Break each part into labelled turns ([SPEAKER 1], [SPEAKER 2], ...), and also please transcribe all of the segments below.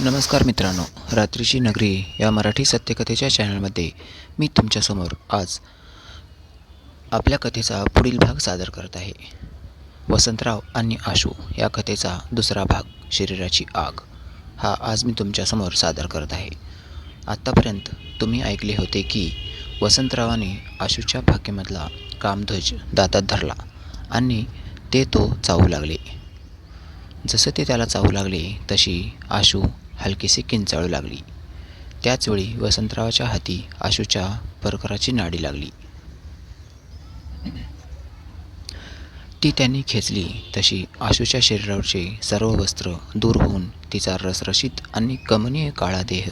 [SPEAKER 1] नमस्कार मित्रांनो रात्रीची नगरी या मराठी सत्यकथेच्या चॅनलमध्ये मी तुमच्यासमोर आज आपल्या कथेचा पुढील भाग सादर करत आहे. वसंतराव आणि आशू या कथेचा दुसरा भाग शरीराची आग हा आज मी तुमच्यासमोर सादर करत आहे. आत्तापर्यंत तुम्ही ऐकले होते की वसंतरावाने आशूच्या भाग्यमधला कामध्वज दातात धरला आणि ते तो चावू लागले. जसं ते त्याला चावू लागले तशी आशू हलकीशी किंचाळू लागली. त्याचवेळी वसंतरावाच्या हाती आशूच्या परकराची नाडी लागली. ती त्यांनी खेचली तशी आशूच्या शरीरावरचे सर्व वस्त्र दूर होऊन तिचा रसरशीत आणि कमनीय काळा देह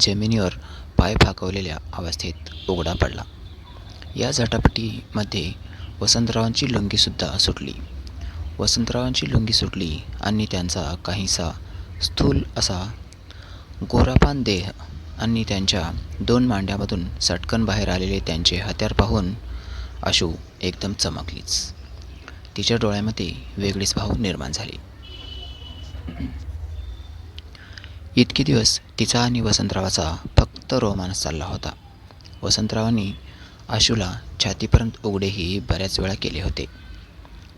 [SPEAKER 1] जमिनीवर पाय फाकवलेल्या अवस्थेत उघडा पडला. या झटापटीमध्ये वसंतरावांची लुंगीसुद्धा सुटली. वसंतरावांची लुंगी सुटली आणि त्यांचा काहीसा स्थूल असा गोरापान देह आणि त्यांच्या दोन मांड्यामधून सटकन बाहेर आलेले त्यांचे हत्यार पाहून आशू एकदम चमकलीच. तिच्या डोळ्यामध्ये वेगळीच भाव निर्माण झाली. इतके दिवस तिचा आणि वसंतरावाचा फक्त रोमांस चालला होता. वसंतरावांनी आशूला छातीपर्यंत उघडेही बऱ्याच वेळा केले होते.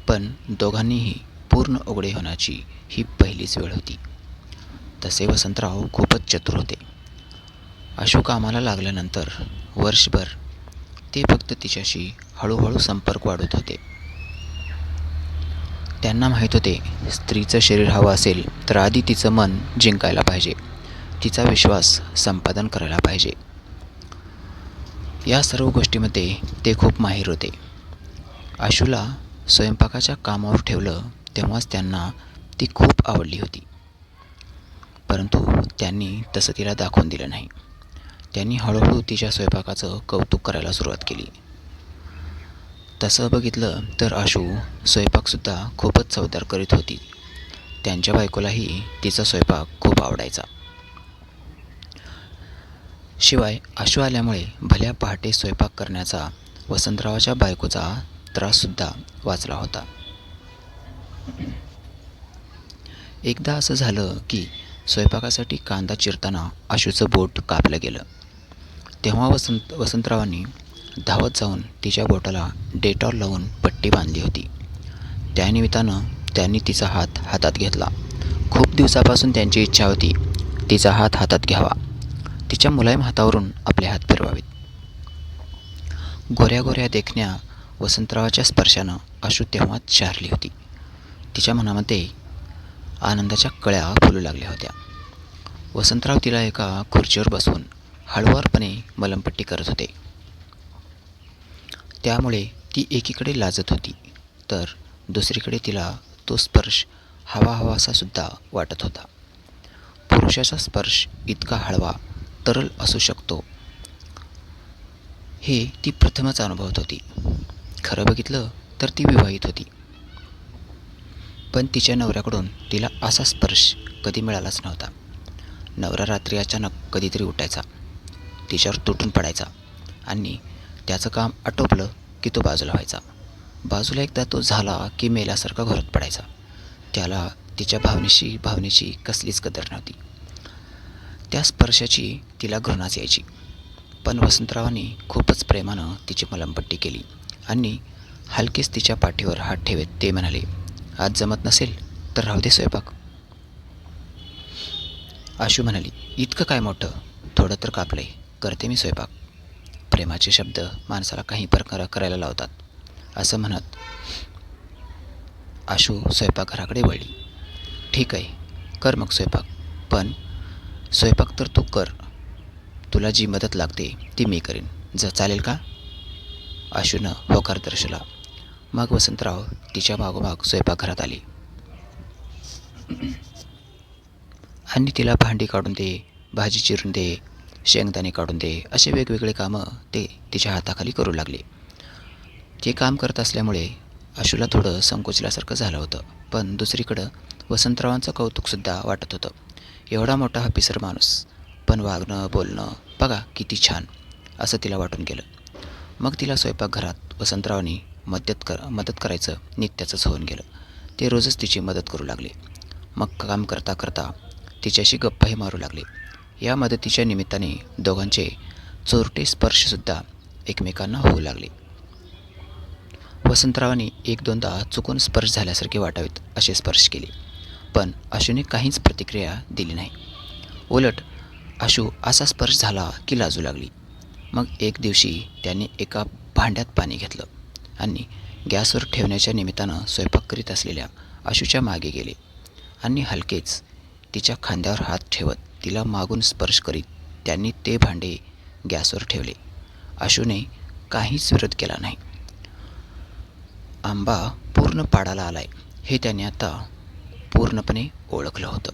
[SPEAKER 1] पण दोघांनीही पूर्ण उघडे होण्याची ही पहिलीच वेळ होती. तसे वसंतराव खूपच चतुर होते. अशू कामाला लागल्यानंतर वर्षभर ते फक्त तिच्याशी हळूहळू संपर्क वाढवत होते. त्यांना माहीत होते स्त्रीचं शरीर हवं असेल तर आधी तिचं मन जिंकायला पाहिजे. तिचा विश्वास संपादन करायला पाहिजे. या सर्व गोष्टीमध्ये ते खूप माहीर होते. आशूला स्वयंपाकाच्या कामावर ठेवलं तेव्हाच त्यांना ती खूप आवडली होती. परंतु त्यांनी तसं तिला दाखवून दिलं नाही. त्यांनी हळूहळू तिच्या स्वयंपाकाचं कौतुक करायला सुरुवात केली. तसं बघितलं तर आशू स्वयंपाकसुद्धा खूपच चवदार करीत होती. त्यांच्या बायकोलाही तिचा स्वयंपाक खूप आवडायचा. शिवाय आशू आल्यामुळे भल्या पहाटे स्वयंपाक करण्याचा वसंतरावाच्या बायकोचा त्राससुद्धा वाचला होता. एकदा असं झालं की स्वयंपाकासाठी कांदा चिरताना आशूचं बोट कापलं गेलं. तेव्हा वसंत वसंतरावांनी धावत जाऊन तिच्या बोटाला डेटॉल लावून पट्टी बांधली होती. त्यानिमित्तानं त्यांनी तिचा हात हातात घेतला. खूप दिवसापासून त्यांची इच्छा होती तिचा हात हातात घ्यावा. तिच्या मुलायम हातावरून आपले हात फिरवावेत. गोऱ्या गोऱ्या देखण्या वसंतरावाच्या स्पर्शानं अशू तेव्हाच शारली होती. तिच्या मनामध्ये आनंदाच्या कळ्या फुलू लागल्या होत्या. वसंतराव तिला एका खुर्चीवर बसवून हळुवारपणे मलमपट्टी करत होते. त्यामुळे ती एकीकडे लाजत होती तर दुसरीकडे तिला तो स्पर्श हवा हवासा सुद्धा वाटत होता. पुरुषाचा स्पर्श इतका हळवा तरल असू शकतो हे ती प्रथमच अनुभवत होती. खरं बघितलं तर ती विवाहित होती. पण तिच्या नवऱ्याकडून तिला असा स्पर्श कधी मिळालाच नव्हता. नवरा रात्री अचानक कधीतरी उठायचा. तिच्यावर तुटून पडायचा आणि त्याचं काम आटोपलं की तो बाजूला व्हायचा. बाजूला एकदा तो झाला की मेल्यासारखा घरात पडायचा. त्याला तिच्या भावनेशी भावनेची कसलीच कदर नव्हती. त्या स्पर्शाची तिला घृणाच यायची. पण वसंतरावांनी खूपच प्रेमानं तिची मलमपट्टी केली आणि हलकेच तिच्या पाठीवर हात ठेवत ते म्हणाले आज जमत नसेल तर राहू दे स्वयंपाक. आशू म्हणाली इतकं काय मोठं? थोडं तर कापलंय. करते मी स्वयंपाक. प्रेमाचे शब्द माणसाला काही प्रकार करायला लावतात. असं म्हणत आशू स्वयंपाकघराकडे वळली. ठीक आहे कर मग स्वयंपाक. पण स्वयंपाक तर तू कर. तुला जी मदत लागते ती मी करीन. जर चालेल का? आशूनं होकार दर्शला मग वसंतराव तिच्या मागोमाग स्वयंपाकघरात आले. आणि तिला भांडी काढून दे भाजी चिरून दे शेंगदाणे काढून दे असे वेगवेगळे कामं ते तिच्या हाताखाली करू लागले. ते काम करत असल्यामुळे आशूला थोडं संकोचल्यासारखं झालं होतं. पण दुसरीकडं वसंतरावांचं कौतुकसुद्धा वाटत होतं. एवढा मोठा हा पिसर माणूस पण वागणं बोलणं बघा किती छान असं तिला वाटून गेलं. मग तिला स्वयंपाकघरात वसंतरावांनी मदत कर मदत करायचं नित्याचंच होऊन गेलं. ते रोजच तिची मदत करू लागले. मग काम करता करता तिच्याशी गप्पाही मारू लागले. या मदतीच्या निमित्ताने दोघांचे चोरटे स्पर्शसुद्धा एकमेकांना होऊ लागले. वसंतरावांनी एक दोनदा चुकून स्पर्श झाल्यासारखे वाटावेत असे स्पर्श केले. पण आशूने काहीच प्रतिक्रिया दिली नाही. उलट आशू असा स्पर्श झाला की लाजू लागली. मग एक दिवशी त्यांनी एका भांड्यात पाणी घेतलं. आणि गॅसवर ठेवण्याच्या निमित्तानं स्वयंपाक करीत असलेल्या आशूच्या मागे गेले. आणि हलकेच तिच्या खांद्यावर हात ठेवत तिला मागून स्पर्श करीत त्यांनी ते भांडे गॅसवर ठेवले. आशूने काहीच विरोध केला नाही. आंबा पूर्ण पाडाला आलाय हे त्यांनी आता पूर्णपणे ओळखलं होतं.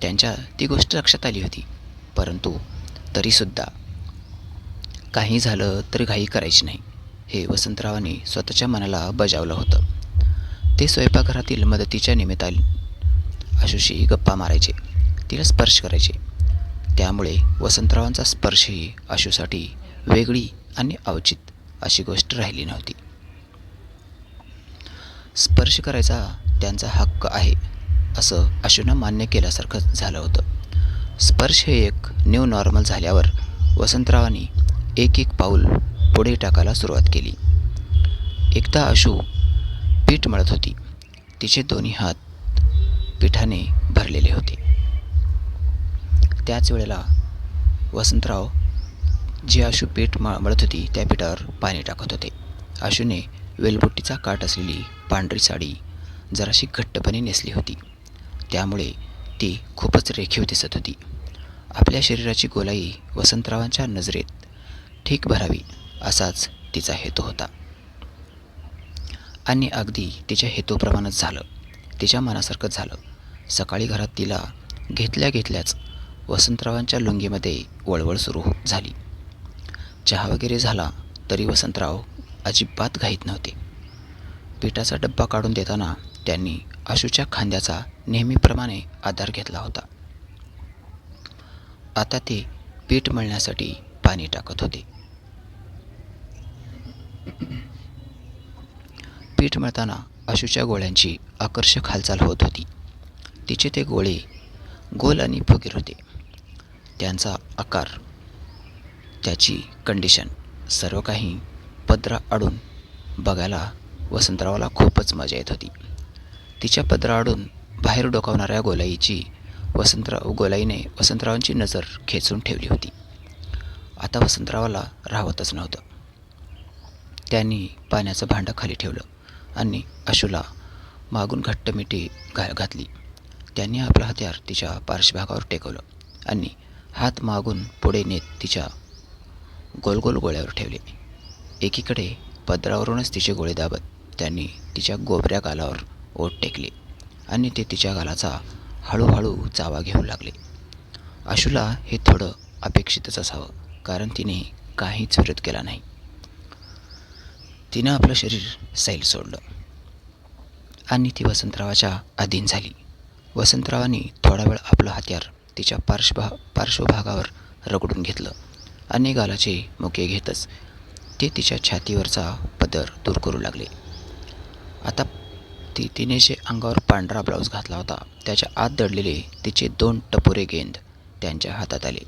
[SPEAKER 1] त्यांच्या ती गोष्ट लक्षात आली होती परंतु तरीसुद्धा काही झालं तरी घाई करायची नाही. हे वसंतरावांनी स्वतःच्या मनाला बजावलं होतं. ते स्वयंपाकघरातील मदतीच्या निमित्ताने आशुशी गप्पा मारायचे. तिला स्पर्श करायचे. त्यामुळे वसंतरावांचा स्पर्शही आशूसाठी वेगळी आणि अवचित अशी गोष्ट राहिली नव्हती. स्पर्श करायचा त्यांचा हक्क आहे असं आशूनं मान्य केल्यासारखं झालं होतं. स्पर्श हे एक न्यू नॉर्मल झाल्यावर वसंतरावांनी एक एक पाऊल पुढे टाकायला सुरुवात केली. एकदा आशू पीठ मळत होती. तिचे दोन्ही हात पिठाने भरलेले होते. त्याच वेळेला वसंतराव जी आशू पीठ मळत होती त्या पिठावर पाणी टाकत होते. आशूने वेलबुट्टीचा काठ असलेली पांढरी साडी जराशी घट्टपणे नेसली होती. त्यामुळे ती खूपच रेखीव दिसत होती. आपल्या शरीराची गोलाई वसंतरावांच्या नजरेत ठीक भरावी. असाच तिचा हेतू होता. आणि अगदी तिच्या हेतूप्रमाणेच झालं. तिच्या मनासारखंच झालं. सकाळी घरात तिला घेतल्या घेतल्याच वसंतरावांच्या लुंगीमध्ये वळवळ सुरू झाली. चहा वगैरे झाला तरी वसंतराव अजिबात घाईत नव्हते. पिठाचा डब्बा काढून देताना त्यांनी आशूच्या खांद्याचा नेहमीप्रमाणे आधार घेतला होता. आता ते पीठ मळण्यासाठी पाणी टाकत होते. पीठ मळताना आशूच्या गोळ्यांची आकर्षक हालचाल होत होती. तिचे ते गोळे गोल आणि फुगीर होते. त्यांचा आकार त्याची कंडिशन सर्व काही पदरा आडून बघायला वसंतरावाला खूपच मजा येत होती. तिच्या पदरा आडून बाहेर डोकावणाऱ्या गोलाईची वसंतराव गोलाईने वसंतरावांची नजर खेचून ठेवली होती. आता वसंतरावाला राहतच नव्हतं. त्यांनी पाण्याचं भांडं खाली ठेवलं. आणि अशूला मागून घट्ट मिठी घा घातली. त्यांनी आपलं हत्यार तिच्या पार्श्वभागावर टेकवलं आणि हात मागून पुढे नेत तिच्या गोल गोल गोळ्यावर ठेवले. एकीकडे पदरावरूनच तिचे गोळे दाबत त्यांनी तिच्या गोबऱ्या गालावर ओठ टेकले आणि ते तिच्या गालाचा हळूहळू चावा घेऊ लागले. आशूला हे थोडं अपेक्षितच असावं कारण तिने काहीच विरोध केला नाही. तिनं आपलं शरीर सैल सोडलं. आणि ती वसंतरावाच्या अधीन झाली. वसंतरावांनी थोडा वेळ आपलं हत्यार तिच्या पार्श्वभा पार्श्वभागावर रगडून घेतलं. आणि गालाचे मुके घेतच ते तिच्या छातीवरचा पदर दूर करू लागले. आता ती तिने जे अंगावर पांढरा ब्लाऊज घातला होता त्याच्या आत दडलेले तिचे दोन टपोरे गेंद त्यांच्या हातात आले.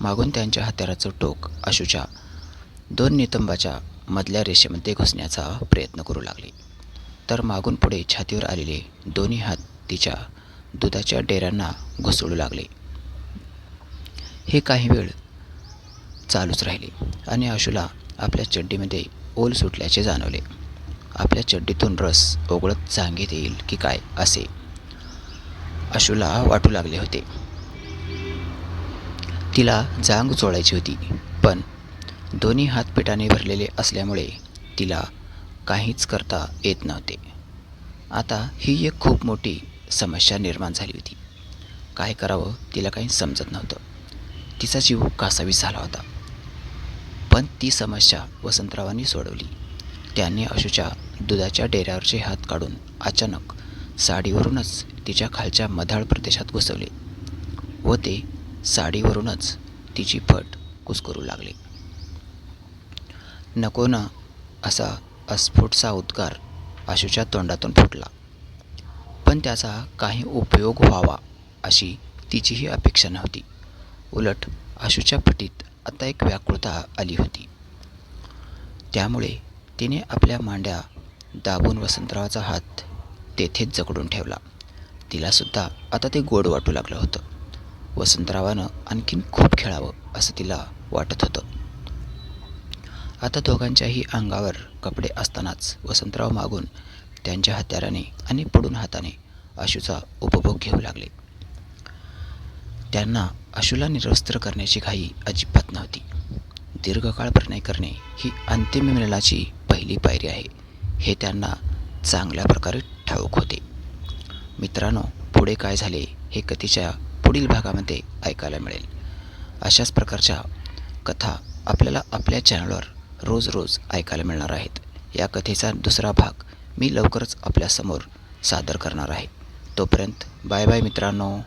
[SPEAKER 1] मागून त्यांच्या हत्याराचं टोक अशूच्या दोन नितंबाच्या मधल्या रेषेमध्ये घुसण्याचा प्रयत्न करू लागले. तर मागून पुढे छातीवर आलेले दोन्ही हात तिच्या दुधाच्या डेऱ्यांना घुसळू लागले. हे काही वेळ चालूच राहिले आणि आशूला आपल्या चड्डीमध्ये ओल सुटल्याचे जाणवले. आपल्या चड्डीतून रस ओघळत जांगेत येईल की काय असे आशूला वाटू लागले होते. तिला जांग चोळायची होती पण दोन्ही हातपिठाने भरलेले असल्यामुळे तिला काहीच करता येत नव्हते. आता ही एक खूप मोठी समस्या निर्माण झाली होती. काय करावं तिला काही समजत नव्हतं. तिचा जीव कासावीस झाला होता. पण ती समस्या वसंतरावांनी सोडवली. त्यांनी अशूच्या दुधाच्या डेऱ्यावरचे हात काढून अचानक साडीवरूनच तिच्या खालच्या मधाळ प्रदेशात घुसवले व ते साडीवरूनच तिची फट कुसकरू लागले. नको ना असा अस्फुटचा उद्गार आशूच्या तोंडातून फुटला. पण त्याचा काही उपयोग व्हावा अशी तिचीही अपेक्षा नव्हती. उलट आशूच्या पटीत आता एक व्याकुळता आली होती. त्यामुळे तिने आपल्या मांड्या दाबून वसंतरावाचा हात तेथेच जकडून ठेवला. तिलासुद्धा आता ते गोड वाटू लागलं होतं. वसंतरावानं आणखीन खूप खेळावं असं तिला वाटत होतं. आता दोघांच्याही अंगावर कपडे असतानाच वसंतराव मागून त्यांच्या हत्याराने आणि पडून हाताने आशूचा उपभोग घेऊ लागले. त्यांना आशूला निरवस्त्र करण्याची घाई अजिबात नव्हती. दीर्घकाळ प्रणय करणे ही अंतिम मिलनाची पहिली पायरी आहे. हे त्यांना चांगल्या प्रकारे ठाऊक होते. मित्रांनो पुढे काय झाले हे कथेच्या पुढील भागामध्ये ऐकायला मिळेल. अशाच प्रकारच्या कथा आपल्याला आपल्या चॅनलवर रोज रोज ऐकायला मिळणार आहेत. या कथेचा दुसरा भाग मी लवकरच आपल्यासमोर सादर करणार आहे. तोपर्यंत बाय बाय मित्रांनो.